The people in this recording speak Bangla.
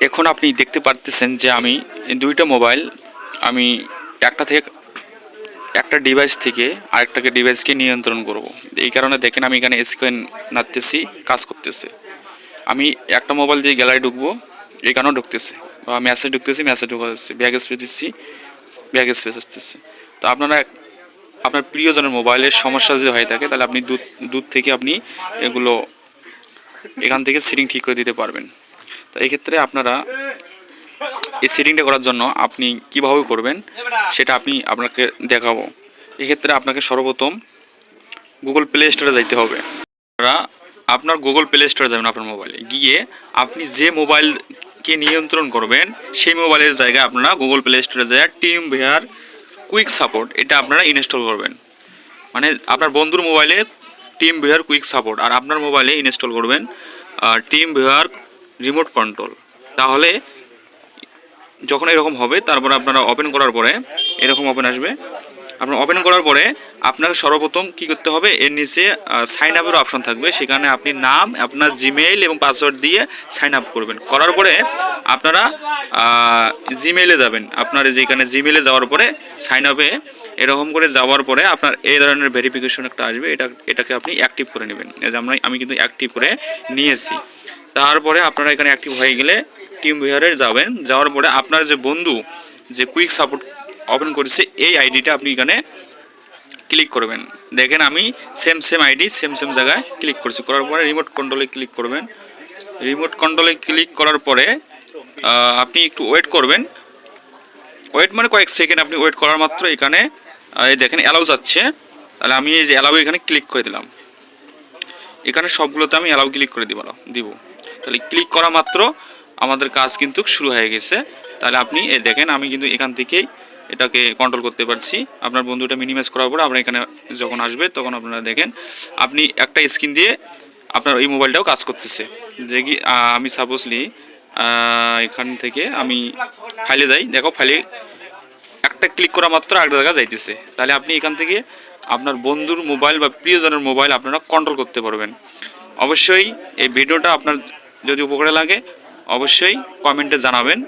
এখন আপনি দেখতে পারতেছেন যে আমি দুইটা মোবাইল, আমি একটা থেকে, একটা ডিভাইস থেকে আরেকটাকে ডিভাইসকে নিয়ন্ত্রণ করব। এই কারণে দেখেন আমি এখানে স্ক্রিন নাড়তেছি, কাজ করতেছে। আমি একটা মোবাইল দিয়ে গ্যালারি ঢুকবো এই কারণেও ঢুকতেছে। বা মেসেজ ঢুকতেছি মেসেজ ঢুকা যাচ্ছে। ব্যাগ স্পেস দিচ্ছি ব্যাগ স্পেস আসতেছে। তো আপনারা, আপনার প্রিয়জনের মোবাইলের সমস্যা যদি হয়ে থাকে, তাহলে আপনি দূর দূর থেকে আপনি এগুলো এখান থেকে সেটিং ঠিক করে দিতে পারবেন। তো এই ক্ষেত্রে আপনারা এই সেটিংটা করার জন্য আপনি কীভাবে করবেন সেটা আপনি আপনাকে দেখাবো। এক্ষেত্রে আপনাকে সর্বপ্রথম গুগল প্লে স্টোরে যাইতে হবে। আপনারা আপনার গুগল প্লে স্টোরে যাবেন আপনার মোবাইলে গিয়ে আপনি যে মোবাইলকে নিয়ন্ত্রণ করবেন, সেই মোবাইলের জায়গায় আপনারা গুগল প্লে স্টোরে যায় টিম ভেয়ার কুইক সাপোর্ট এটা আপনারা ইনস্টল করবেন। মানে আপনার বন্ধুর মোবাইলে টিম ভিউয়ার কুইক সাপোর্ট আর আপনার মোবাইলে ইনস্টল করবেন টিম ভিউয়ার রিমোট কন্ট্রোল তাহলে যখন এরকম হবে, তারপরে আপনারা ওপেন করার পরে এরকম ওপেন আসবে। আপনার ওপেন করার পরে আপনাকে সর্বপ্রথম কি করতে হবে, এর নিচে সাইন আপের অপশন থাকবে। সেখানে আপনি নাম, আপনার জিমেইল এবং পাসওয়ার্ড দিয়ে সাইন আপ করবেন। করার পরে আপনারা জিমেইলে যাবেন। আপনার যেখানে জিমেইলে যাওয়ার পরে সাইন আপে এরকম করে যাওয়ার পরে আপনার এই ধরনের ভেরিফিকেশন একটা আসবে। এটা, এটাকে আপনি অ্যাক্টিভ করে নেবেন। আমরা, আমি কিন্তু অ্যাক্টিভ করে নিয়েছি। তারপরে আপনারা এখানে অ্যাক্টিভ হয়ে গেলে টিম ভিয়ারে যাবেন। যাওয়ার পরে আপনার যে বন্ধু, যে কুইক সাপোর্ট ওপেন করেছে, এই আইডিটা আপনি এখানে ক্লিক করবেন। দেখেন আমি same same ID same same জায়গায় ক্লিক করছি। করার পরে রিমোট কন্ট্রোলে ক্লিক করবেন। রিমোট কন্ট্রোলে ক্লিক করার পরে আপনি একটু ওয়েট করবেন। ওয়েট মানে কয়েক সেকেন্ড আপনি ওয়েট করার মাত্র এখানে এই দেখেন অ্যালাউ যাচ্ছে। তাহলে আমি এই যে অ্যালাউ এখানে ক্লিক করে দিলাম। এখানে সবগুলোতে আমি অ্যালাউ ক্লিক করে দিব দিব। তাহলে ক্লিক করা মাত্র আমাদের কাজ কিন্তু শুরু হয়ে গেছে। তাহলে আপনি, এই দেখেন, আমি কিন্তু এখান থেকেই এটাকে কন্ট্রোল করতে পারছি। আপনার বন্ধুটা মিনিমাইজ করার পর আপনার এখানে যখন আসবে, তখন আপনারা দেখেন, আপনি একটা স্ক্রিন দিয়ে আপনার এই মোবাইলটাও কাজ করতেছে। যে কি আমি সাপোজলি এখান থেকে আমি ফাইলে যাই। দেখো ফাইলে একটা ক্লিক করা মাত্র আরেকটা জায়গা যাইতেছে। তাহলে আপনি এখান থেকে আপনার বন্ধুর মোবাইল বা প্রিয়জনের মোবাইল আপনারা কন্ট্রোল করতে পারবেন। অবশ্যই এই ভিডিওটা আপনার যদি উপকারে লাগে অবশ্যই কমেন্টে জানাবেন।